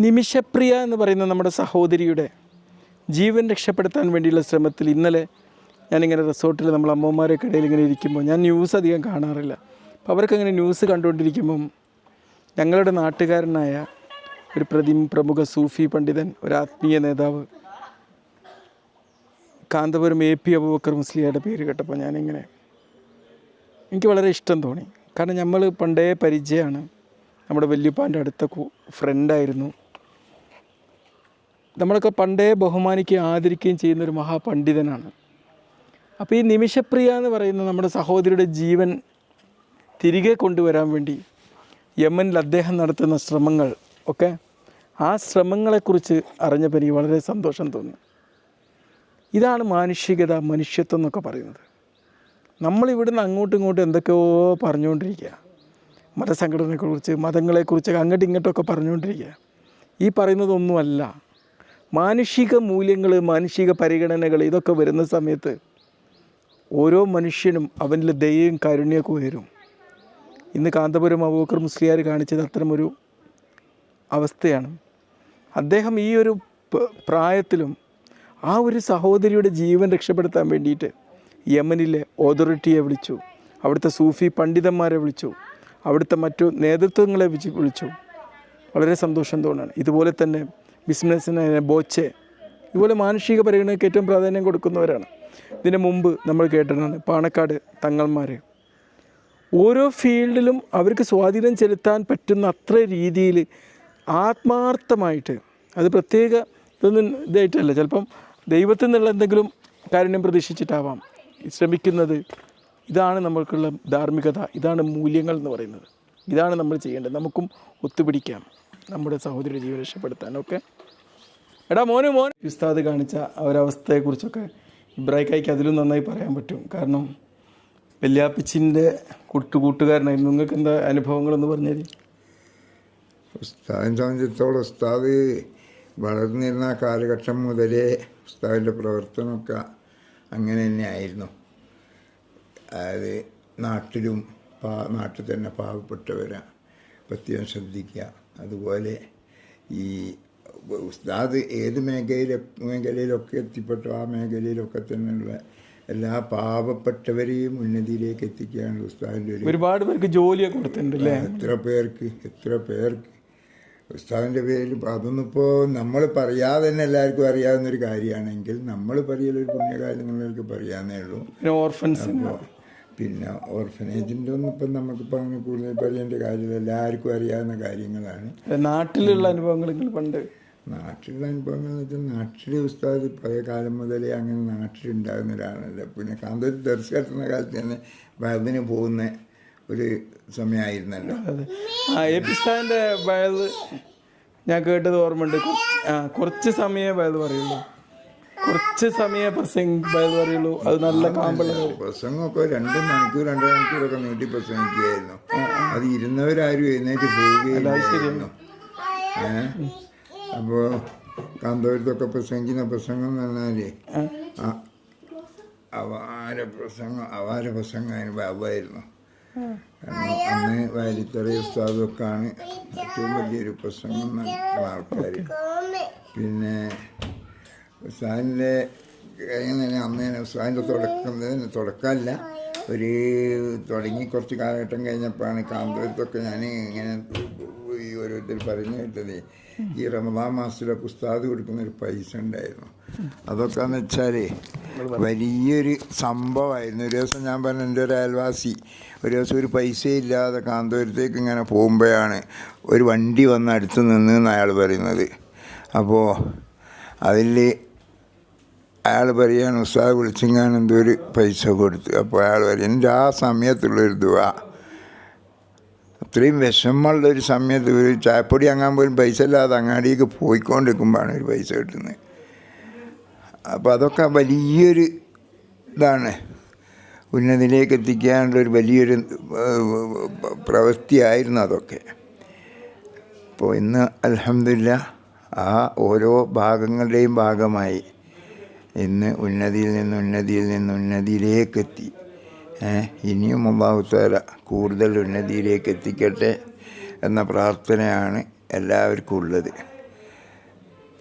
നിമിഷപ്രിയ എന്ന് പറയുന്ന നമ്മുടെ സഹോദരിയുടെ ജീവൻ രക്ഷപ്പെടുത്താൻ വേണ്ടിയുള്ള ശ്രമത്തിൽ ഇന്നലെ ഞാനിങ്ങനെ റിസോർട്ടിൽ നമ്മൾ അമ്മമാരൊക്കെ ഇടയിൽ ഇങ്ങനെ ഇരിക്കുമ്പോൾ ഞാൻ ന്യൂസ് അധികം കാണാറില്ല. അപ്പോൾ അവർക്കങ്ങനെ ന്യൂസ് കണ്ടുകൊണ്ടിരിക്കുമ്പം ഞങ്ങളുടെ നാട്ടുകാരനായ ഒരു പ്രതി പ്രമുഖ സൂഫി പണ്ഡിതൻ ഒരു ആത്മീയ നേതാവ് കാന്തപുരം എ പി അബൂബക്കർ മുസ്ലിയുടെ പേര് കേട്ടപ്പോൾ ഞാനിങ്ങനെ എനിക്ക് വളരെ ഇഷ്ടം തോന്നി. കാരണം നമ്മൾ പണ്ടേ പരിചയമാണ്. നമ്മുടെ വല്യപ്പാന്റെ അടുത്ത ഫ്രണ്ടായിരുന്നു നമ്മളൊക്കെ പണ്ടേ ബഹുമാനിക്കുകയും ആദരിക്കുകയും ചെയ്യുന്ന ഒരു മഹാപണ്ഡിതനാണ്. അപ്പോൾ ഈ നിമിഷപ്രിയ എന്ന് പറയുന്ന നമ്മുടെ സഹോദരിയുടെ ജീവൻ തിരികെ കൊണ്ടുവരാൻ വേണ്ടി യമനിൽ അദ്ദേഹം നടത്തുന്ന ശ്രമങ്ങൾ ഒക്കെ ആ ശ്രമങ്ങളെക്കുറിച്ച് അറിഞ്ഞപ്പോൾ എനിക്ക് വളരെ സന്തോഷം തോന്നി. ഇതാണ് മാനുഷികത മനുഷ്യത്വം എന്നൊക്കെ പറയുന്നത്. നമ്മൾ നിന്ന് അങ്ങോട്ടും ഇങ്ങോട്ടും എന്തൊക്കെയോ പറഞ്ഞുകൊണ്ടിരിക്കുക. മതസംഘടനയെക്കുറിച്ച് മതങ്ങളെക്കുറിച്ച് അങ്ങോട്ടും ഇങ്ങോട്ടൊക്കെ പറഞ്ഞുകൊണ്ടിരിക്കുക. ഈ പറയുന്നതൊന്നുമല്ല. മാനുഷിക മൂല്യങ്ങൾ മാനുഷിക പരിഗണനകൾ ഇതൊക്കെ വരുന്ന സമയത്ത് ഓരോ മനുഷ്യനും അവനിൽ ദയയും കാരുണ്യമൊക്കെ ഉയരും. ഇന്ന് കാന്തപുരം അബൂക്കർ മുസ്ലിയാർ കാണിച്ചത് അത്തരമൊരു അവസ്ഥയാണ്. അദ്ദേഹം ഈ ഒരു പ്രായത്തിലും ആ ഒരു സഹോദരിയുടെ ജീവൻ രക്ഷപ്പെടുത്താൻ വേണ്ടിയിട്ട് യമനിലെ ഓതോറിറ്റിയെ വിളിച്ചു. അവിടുത്തെ സൂഫി പണ്ഡിതന്മാരെ വിളിച്ചു. അവിടുത്തെ മറ്റു നേതൃത്വങ്ങളെ വിളിച്ച്. വളരെ സന്തോഷം തോന്നുകയാണ്. ഇതുപോലെ തന്നെ ബിസിനസ്സിന് ബോച്ചെ ഇതുപോലെ മാനുഷിക പരിഗണനയ്ക്ക് ഏറ്റവും പ്രാധാന്യം കൊടുക്കുന്നവരാണ്. ഇതിന് മുമ്പ് നമ്മൾ കേട്ടിട്ടുണ്ട് പാണക്കാട് തങ്ങൾമാർ ഓരോ ഫീൽഡിലും അവർക്ക് സ്വാധീനം ചെലുത്താൻ പറ്റുന്ന അത്ര രീതിയിൽ ആത്മാർത്ഥമായിട്ട് അത് പ്രത്യേക ഇതൊന്നും ഇതായിട്ടല്ല. ചിലപ്പം ദൈവത്തിൽ നിന്നുള്ള എന്തെങ്കിലും കാരുണ്യം പ്രതീക്ഷിച്ചിട്ടാവാം ശ്രമിക്കുന്നത്. ഇതാണ് നമ്മൾക്കുള്ള ധാർമ്മികത. ഇതാണ് മൂല്യങ്ങൾ എന്ന് പറയുന്നത്. ഇതാണ് നമ്മൾ ചെയ്യേണ്ടത്. നമുക്കും ഒത്തുപിടിക്കാം. നമ്മുടെ സഹോദര ജീവൻ രക്ഷപ്പെടുത്താൻ. ഓക്കെ? എടാ മോന് മോൻ. ഉസ്താദ് കാണിച്ച ആ ഒരവസ്ഥയെക്കുറിച്ചൊക്കെ ഇബ്രാഹിക്കായിക്ക് അതിലും നന്നായി പറയാൻ പറ്റും. കാരണം വെല്യാപ്പിച്ചിന്റെ കൂട്ടുകൂട്ടുകാരനായിരുന്നു. നിങ്ങൾക്ക് എന്താ അനുഭവങ്ങളെന്ന് പറഞ്ഞാൽ ഉസ്താദിനെ സംബന്ധിച്ചിടത്തോളം ഉസ്താദ് വളർന്നിരുന്ന കാലഘട്ടം മുതലേ ഉസ്താദിന്റെ പ്രവർത്തനമൊക്കെ അങ്ങനെ തന്നെയായിരുന്നു അതായത് നാട്ടിലും പാ നാട്ടിൽ തന്നെ പാവപ്പെട്ടവരെ. പ്രത്യേകം ശ്രദ്ധിക്കുക. അതുപോലെ ഈ ഉസ്താദ് ഏത് മേഖലയിൽ മേഖലയിലൊക്കെ എത്തിപ്പെട്ടു ആ മേഖലയിലൊക്കെ തന്നെയുള്ള എല്ലാ പാവപ്പെട്ടവരെയും ഉന്നതിയിലേക്ക് എത്തിക്കുകയാണ് ഉസ്താദിന്റെ ഒരു ഒരുപാട് പേർക്ക് ജോലിയൊക്കെ കൊടുത്തിട്ടുണ്ട് അല്ലേ? എത്ര പേർക്ക് എത്ര പേർക്ക്. ഉസ്താദിന്റെ പേരിൽ അതൊന്നും ഇപ്പോൾ നമ്മൾ പറയാതെ തന്നെ എല്ലാവർക്കും അറിയാവുന്നൊരു കാര്യമാണെങ്കിൽ നമ്മൾ പറയലൊരു പുണ്യകാര്യം എന്നുള്ളവർക്ക് പറയാന്നേ ഉള്ളൂ. ഓർഫൻസ് പിന്നെ ഓർഫനേജിന്റെ ഒന്നും ഇപ്പം നമുക്കിപ്പോൾ അങ്ങനെ കൂടുതൽ പറയേണ്ട കാര്യമില്ല. എല്ലാവർക്കും അറിയാവുന്ന കാര്യങ്ങളാണ്. നാട്ടിലുള്ള അനുഭവങ്ങൾ പണ്ട്. നാട്ടിലുള്ള അനുഭവങ്ങൾ എന്ന് വെച്ചാൽ നാട്ടിലെ ഉസ്താദ് പഴയ കാലം മുതലേ അങ്ങനെ നാട്ടിലുണ്ടാകുന്ന ഒരാളല്ല. പിന്നെ കാന്തൂർ ദർശനത്തിന കാലത്ത് തന്നെ വയതിന് പോകുന്ന ഒരു സമയമായിരുന്നല്ലോ. ആ എ പി വയത് ഞാൻ കേട്ടത് ഓർമ്മയുണ്ട്. കുറച്ച് ആ കുറച്ച് സമയമേ വയത് പറയുള്ളൂ. കുറച്ച് സമയമേ പ്രസംഗിക്കുള്ളൂ അത് നല്ല കാമ്പുള്ള കാര്യം. പ്രസംഗമൊക്കെ രണ്ട് മണിക്കൂർ രണ്ടര മണിക്കൂറൊക്കെ നീട്ടി പ്രസംഗിക്കുകയായിരുന്നു. അത് ഇരുന്നവരാരും എഴുന്നേറ്റ് പോവുകയായിരുന്നു അപ്പോൾ കാന്തപുരത്തൊക്കെ പ്രസംഗിക്കുന്ന പ്രസംഗം എന്ന് പറഞ്ഞാൽ ആ, അവാര പ്രസംഗം അവാര പ്രസംഗം അതിന് ബാബായിരുന്നു. അന്ന് വാരിത്തറ ഉസ്താദൊക്കെയാണ് ഏറ്റവും വലിയൊരു പ്രസംഗം ആൾക്കാർ പിന്നെ ഉസ്താദിന്റെ കഴിഞ്ഞ അമ്മേനെ ഉസ്താദിന്റെ തുടക്കം തുടക്കമല്ല. ഒരു തുടങ്ങി കുറച്ച് കാലഘട്ടം കഴിഞ്ഞപ്പോഴാണ് കാന്തപുരത്തൊക്കെ ഞാൻ ഇങ്ങനെ ഈ ഓരോരുത്തർ പറഞ്ഞു കേട്ടത്. ഈ റമദാൻ മാസത്തിലൊക്കെ ഉസ്താദ് കൊടുക്കുന്ന ഒരു പൈസ ഉണ്ടായിരുന്നു. അതൊക്കെ എന്ന് വെച്ചാൽ വലിയൊരു സംഭവമായിരുന്നു. ഒരു ദിവസം ഞാൻ പറഞ്ഞു എന്റെ ഒരു അയൽവാസി ഒരു ദിവസം ഒരു പൈസ ഇല്ലാതെ കാന്തപുരത്തേക്ക് ഇങ്ങനെ പോകുമ്പോഴാണ് ഒരു വണ്ടി വന്ന് അടുത്ത് നിന്ന് അയാൾ പറയുന്നത്. അപ്പോൾ അതിൽ അയാൾ പറയാണ് ഉസ്താദ് വിളിച്ചിങ്ങാൻ എന്തോ ഒരു പൈസ കൊടുത്തു. അപ്പോൾ അയാൾ പറയും എന്റെ ആ സമയത്തുള്ളൊരു ദുവാ അത്രയും വിഷമമുള്ള ഒരു സമയത്ത് ഒരു ചായപ്പൊടി അങ്ങാൻ പോലും പൈസ ഇല്ലാതെ അങ്ങാടിക്ക് പോയിക്കൊണ്ടിരിക്കുമ്പോഴാണ് ഒരു പൈസ കിട്ടുന്നത്. അപ്പോൾ അതൊക്കെ വലിയൊരു ഇതാണ്. ഉന്നതിയിലേക്ക് എത്തിക്കാനുള്ള ഒരു വലിയൊരു പ്രവൃത്തിയായിരുന്നു അതൊക്കെ. അപ്പോൾ ഇന്ന് അലഹമില്ല ആ ഓരോ ഭാഗങ്ങളുടെയും ഭാഗമായി ഇന്ന് ഉന്നതിയിൽ നിന്ന് ഉന്നതിയിൽ നിന്ന് ഉന്നതിയിലേക്കെത്തി. ഇനിയും അള്ളാഹുത്താല കൂടുതൽ ഉന്നതിയിലേക്ക് എത്തിക്കട്ടെ എന്ന പ്രാർത്ഥനയാണ് എല്ലാവർക്കും ഉള്ളത്.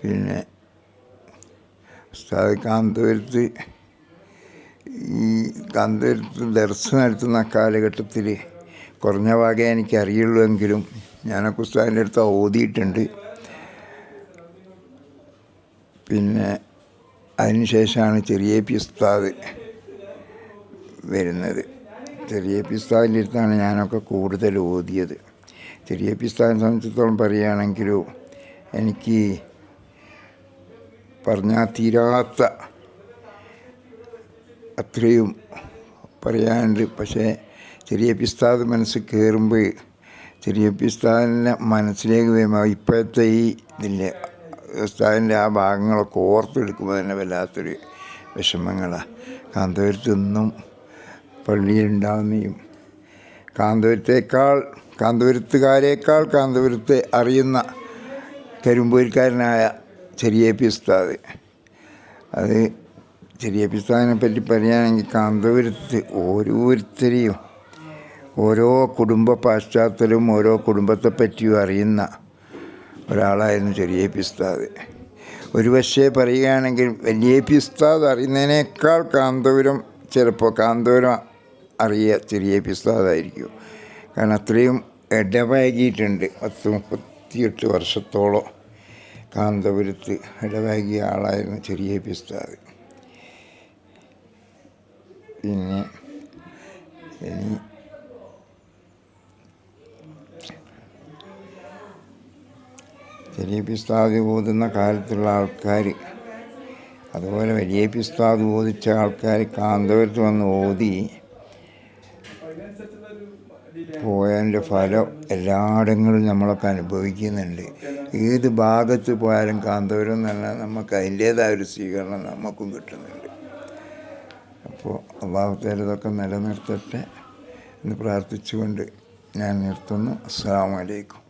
പിന്നെ കാന്തപുരത്ത് ഈ കാന്തപുരത്ത് ദർശനം നടത്തുന്ന കാലഘട്ടത്തിൽ കുറഞ്ഞ ഭാഗമേ എനിക്ക് അറിയുള്ളൂ എങ്കിലും ഞാനൊക്കെ ഉസ്താദിന്റെ അടുത്ത് ഓതിയിട്ടുണ്ട്. പിന്നെ അതിനുശേഷമാണ് ചെറിയ പി ഉസ്താദ് വരുന്നത്. ചെറിയ പി ഉസ്താദിന്റെ അടുത്താണ് ഞാനൊക്കെ കൂടുതൽ ഓതിയത്. ചെറിയ പി ഉസ്താദിനെ സംബന്ധിച്ചിടത്തോളം പറയുകയാണെങ്കിലും എനിക്ക് പറഞ്ഞാൽ തീരാത്ത അത്രയും പറയാനുണ്ട്. പക്ഷേ ചെറിയ പിസ്താദ് മനസ്സ് കയറുമ്പോൾ ചെറിയ പിസ്താദിന്റെ മനസ്സിലേക്ക് വരുമ്പോൾ ഇപ്പോഴത്തെ ഈ ഇതിന്റെ ഉസ്താദിന്റെ ആ ഭാഗങ്ങളൊക്കെ ഓർത്തെടുക്കുമ്പോൾ തന്നെ വല്ലാത്തൊരു വിഷമങ്ങളാണ് കാന്തപുരത്തൊന്നും പള്ളിയിലുണ്ടാവുന്നതും കാന്തപുരത്തേക്കാൾ കാന്തപുരത്തുകാരേക്കാൾ കാന്തപുരത്തെ അറിയുന്ന കരിമ്പൂരിക്കാരനായ ചെറിയ പി ഉസ്താദ്. അത് ചെറിയ പി ഉസ്താദിനെ പറ്റി പറയുകയാണെങ്കിൽ കാന്തപുരത്ത് ഓരോരുത്തരെയും ഓരോ കുടുംബ പാശ്ചാത്തലവും ഓരോ കുടുംബത്തെ പറ്റിയും അറിയുന്ന ഒരാളായിരുന്നു ചെറിയ പിസ്താദ് ഒരു പക്ഷേ പറയുകയാണെങ്കിൽ വലിയ പിസ്താദ് അറിയുന്നതിനേക്കാൾ കാന്തപുരം ചിലപ്പോൾ കാന്തപുരം അറിയ ചെറിയ പിസ്താദായിരിക്കും കാരണം അത്രയും ഇടവാകിയിട്ടുണ്ട്. പത്ത് മുപ്പത്തിയെട്ട് വർഷത്തോളം കാന്തപുരത്ത് ഇടവാകിയ ആളായിരുന്നു ചെറിയ പിസ്താദ് പിന്നെ ഇനി ചെറിയ പിസ്താദ് ഓതുന്ന കാലത്തുള്ള ആൾക്കാർ അതുപോലെ വലിയ പിസ്താദ് ഓതിച്ച ആൾക്കാർ കാന്തപുരത്ത് വന്ന് ഓതി പോയതിന്റെ ഫലം എല്ലായിടങ്ങളും നമ്മളൊക്കെ അനുഭവിക്കുന്നുണ്ട്. ഏത് ഭാഗത്ത് പോയാലും കാന്തപുരം പറഞ്ഞാൽ നമുക്ക് അതിന്റേതായ ഒരു സ്വീകരണം നമുക്കും കിട്ടുന്നുണ്ട്. അപ്പോൾ അള്ളാഹുത്തേല ഇതൊക്കെ നിലനിർത്തട്ടെ എന്ന് പ്രാർത്ഥിച്ചുകൊണ്ട് ഞാൻ നിർത്തുന്നു. അസ്സാം വലൈക്കും